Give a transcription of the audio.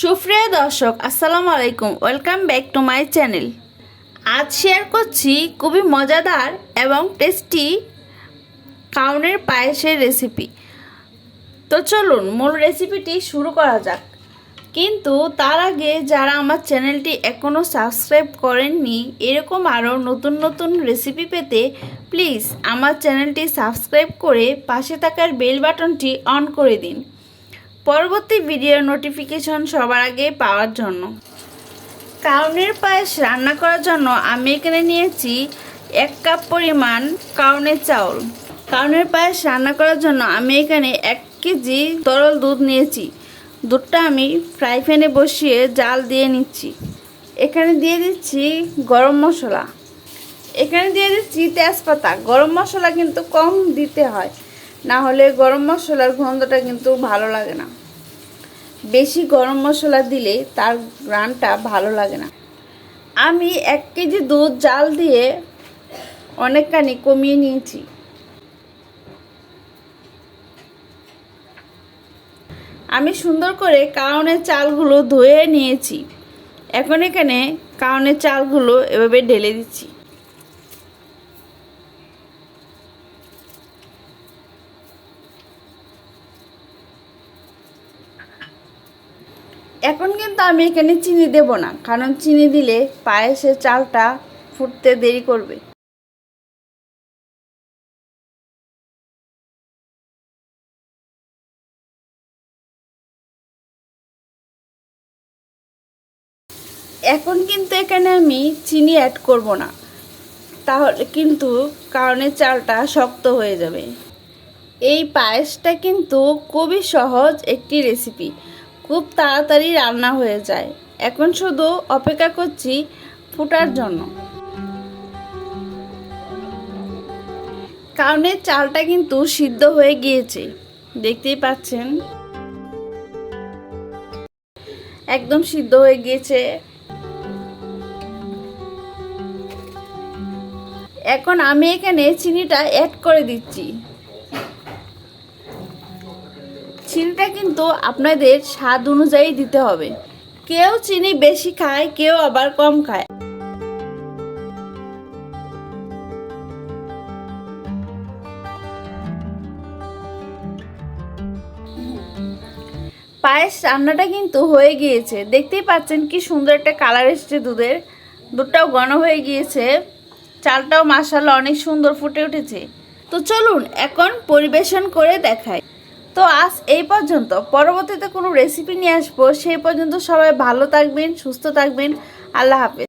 সুপ্রিয় দর্শক, আসসালামু আলাইকুম। Welcome back to my channel আজ শেয়ার করছি খুবই মজাদার এবং টেস্টি কাউনের পায়েসের রেসিপি তো চলুন, মূল রেসিপিটি শুরু করা যাক। কিন্তু তার আগে যারা আমার চ্যানেলটি এখনও সাবস্ক্রাইব করেননি, এরকম আরও নতুন নতুন রেসিপি পেতে প্লিজ আমার চ্যানেলটি সাবস্ক্রাইব করে পাশে থাকার বেল বাটনটি অন করে দিন। পরবর্তী ভিডিওর নোটিফিকেশন সবার আগে পাওয়ার জন্য। কাউনের পায়েস রান্না করার জন্য আমি এখানে নিয়েছি এক কাপ পরিমাণ কাউনের চাউল। কাউনের পায়েস রান্না করার জন্য আমি এখানে এক কেজি তরল দুধ নিয়েছি। দুধটা আমি ফ্রাই প্যানে বসিয়ে জাল দিয়ে নিচ্ছি। এখানে দিয়ে দিচ্ছি গরম মশলা। এখানে দিয়ে দিচ্ছি তেজপাতা। গরম মশলা কিন্তু কম দিতে হয়। না হলে গরম মশলার গন্ধটা কিন্তু ভালো লাগে না। বেশি গরম মশলা দিলে তার গ্রানটা ভালো লাগে না। আমি এক কেজি দুধ জাল দিয়ে অনেকখানি কমিয়ে নিয়েছি। আমি সুন্দর করে কাউনের চালগুলো ধুয়ে নিয়েছি। এখন এখানে কাউনের চালগুলো এভাবে ঢেলে দিচ্ছি। এখন কিন্তু আমি এখানে চিনি দেব না, কারণ চিনি দিলে পায়েসের চালটা ফুটতে দেরি করবে। এখন কিন্তু এখানে আমি চিনি অ্যাড করব না, তাহলে কিন্তু কারণে চালটা শক্ত হয়ে যাবে। এই পায়েসটা কিন্তু খুবই সহজ একটি রেসিপি খুব তাড়াতাড়ি রান্না হয়ে যায়। এখন শুধু অপেক্ষা করছি ফুটার জন্য। কারণে চালটা কিন্তু সিদ্ধ হয়ে গিয়েছে। দেখতেই পাচ্ছেন। একদম সিদ্ধ হয়ে গিয়েছে। এখন আমি এখানে চিনিটা অ্যাড করে দিচ্ছি। চিনিটা কিন্তু আপনাদের স্বাদ অনুযায়ী দিতে হবে। কেউ চিনি বেশি খায়, কেউ আবার কম খায়। পায়েস রান্নাটা কিন্তু হয়ে গিয়েছে। দেখতেই পাচ্ছেন কি সুন্দর একটা কালার এসছে দুধের। দুধটাও ঘন হয়ে গিয়েছে। চালটাও মাসাল্লাহ অনেক সুন্দর ফুটে উঠেছে। তো চলুন এখন পরিবেশন করে দেখাই। তো আজ এই পর্যন্ত। পরবর্তীতে কোনো রেসিপি নিয়ে আসব। সেই পর্যন্ত সবাই ভালো থাকবেন, সুস্থ থাকবেন। আল্লাহ হাফেজ।